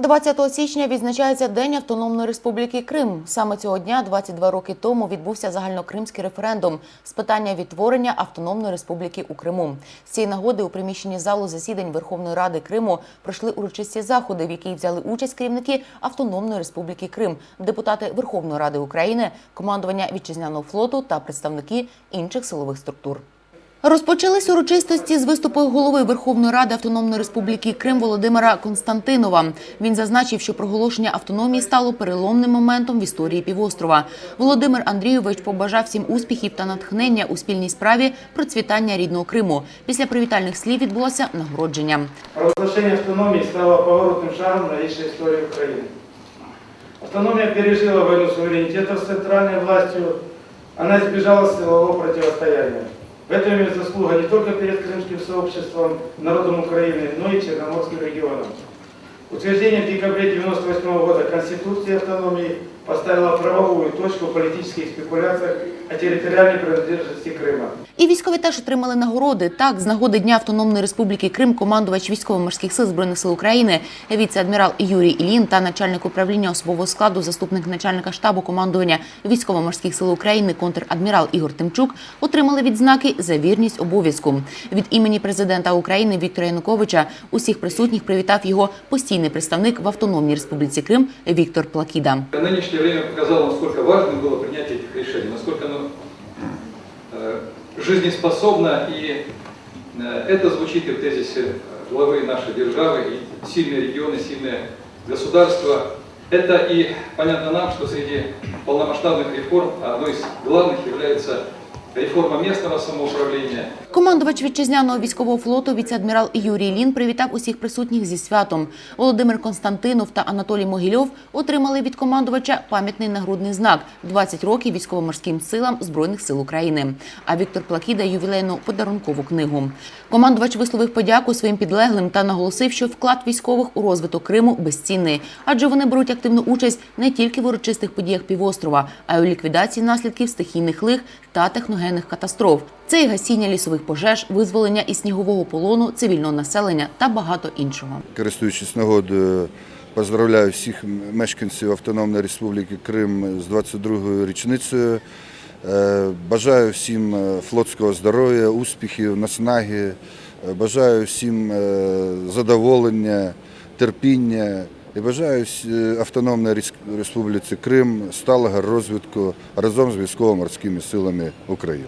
20 січня відзначається День Автономної Республіки Крим. Саме цього дня, 22 роки тому, відбувся загальнокримський референдум з питання відтворення Автономної Республіки у Криму. З цієї нагоди у приміщенні залу засідань Верховної Ради Криму пройшли урочисті заходи, в яких взяли участь керівники Автономної Республіки Крим, депутати Верховної Ради України, командування вітчизняного флоту та представники інших силових структур. Розпочались урочистості з виступу голови Верховної Ради Автономної Республіки Крим Володимира Константинова. Він зазначив, що проголошення автономії стало переломним моментом в історії півострова. Володимир Андрійович побажав всім успіхів та натхнення у спільній справі процвітання рідного Криму. Після привітальних слів відбулося нагородження. Провозглашение автономии стало поворотным шагом в новейшей истории Украины. Автономия пережила войну суверенитета с центральной властью, она избежала силового противостояния. В этом имеет заслуга не только перед крымским сообществом, народом Украины, но и Черноморским регионом. Утверждение в декабре 1998 года Конституции автономии поставило правовую точку в политических спекуляциях о территориальной принадлежности Крыма. І військові теж отримали нагороди. Так, з нагоди Дня Автономної Республіки Крим командувач військово-морських сил збройних сил України, віце-адмірал Юрій Ілін та начальник управління особового складу, заступник начальника штабу командування військово-морських сил України, контр-адмірал Ігор Тимчук отримали відзнаки за вірність обов'язку. Від імені президента України Віктора Януковича усіх присутніх привітав його постійний представник в Автономній Республіці Крим Віктор Плакіда. Нынешнее время показало, насколько важным было принятие этих решений, насколько оно э, жизнеспособно, и э, это звучит и в тезисе главы нашей державы, и сильные регионы, сильные государства. Это и понятно нам, что среди полномасштабных реформ одной из главных является реформа местного самоуправления, Командувач вітчизняного військового флоту віце-адмірал Юрій Лін привітав усіх присутніх зі святом. Володимир Константинов та Анатолій Могильов отримали від командувача пам'ятний нагрудний знак 20 років військово-морським силам збройних сил України. А Віктор Плакіда ювілейну подарункову книгу. Командувач висловив подяку своїм підлеглим та наголосив, що вклад військових у розвиток Криму безцінний, адже вони беруть активну участь не тільки в урочистих подіях півострова, а й у ліквідації наслідків стихійних лих та техногенних катастроф. Це і гасіння лісових пожеж, визволення із снігового полону цивільного населення та багато іншого. Користуючись нагодою, поздравляю всіх мешканців Автономної Республіки Крим з 22-ю річницею. Е, Бажаю всім е, флотського здоров'я, успіхів, наснаги. Е, Бажаю всім задоволення, терпіння. І бажаю вс- Автономної Республіці Крим сталого розвитку разом з військово-морськими силами України.